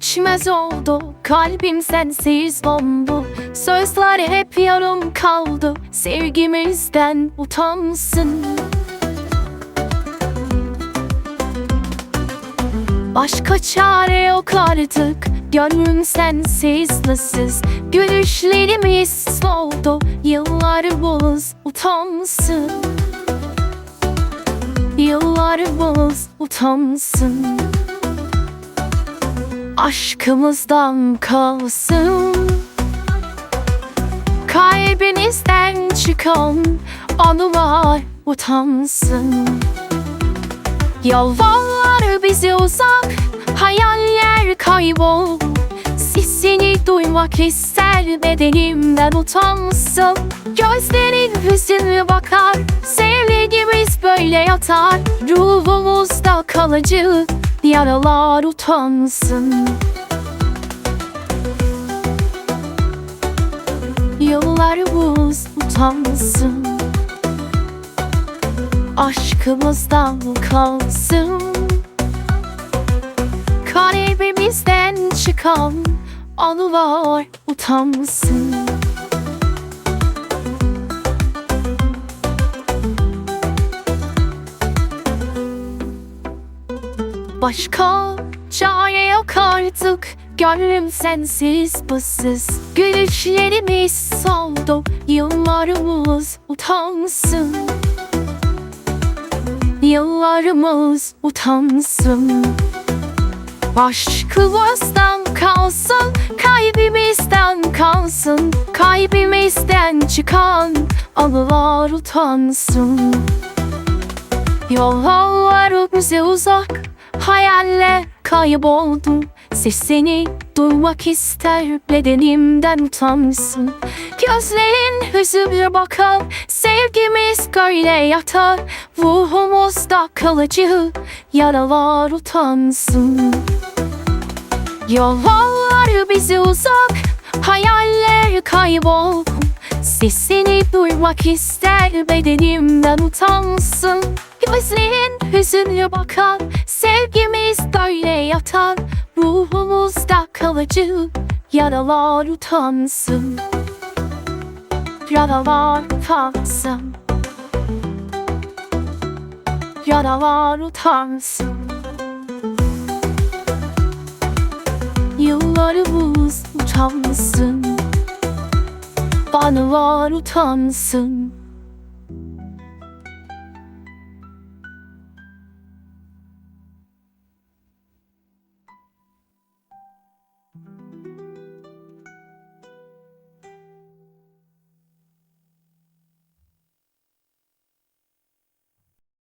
geçmez oldu Kalbim sensiz dondu. Sözler hep yarım kaldı Sevgimizden utansın. Başka çare yok artık Gönlüm sensiz nasız. Gülüşlerimiz soldu Yıllarımız utansın. Yıllarımız utansın Aşkımızdan kalsın. Kalbinizden çıkan anılar utansın. Yollar bizi uzak, hayaller kaybol. Sesini duymak ister bedenimden utansın. Gözlerin hüzünlü bakar, sevdiğimiz böyle yatar. Ruhumuzda kalıcı yaralar utansın. Yıllarımız utansın. Aşkımızdan kalsın. Kalbimizden çıkan anılar utansın Başka çare yok artık. Gönlüm sensiz bızsız Gülüşlerimiz soldu. Yıllarımız utansın. Yıllarımız utansın. Aşkımızdan kalsın Kalbimizden kalsın. Kalbimizden çıkan Anılar utansın. Yollar uzak Hayaller kayboldum. Sesini duymak ister Bedenimden utansın. Gözlerin hüzünlü bakar Sevgimiz böyle yatar. Ruhumuzda kalıcı Yaralar utansın. Yollar bizi uzak Hayaller kayboldu Sesini duymak ister Bedenimden utansın. Gözlerin hüzünlü bakar Sevgimiz böyle yatar. Ruhumuzda kalıcı Yaralar utansın. Yaralar utansın. Yaralar utansın. Yıllarımız utansın Anılar utansın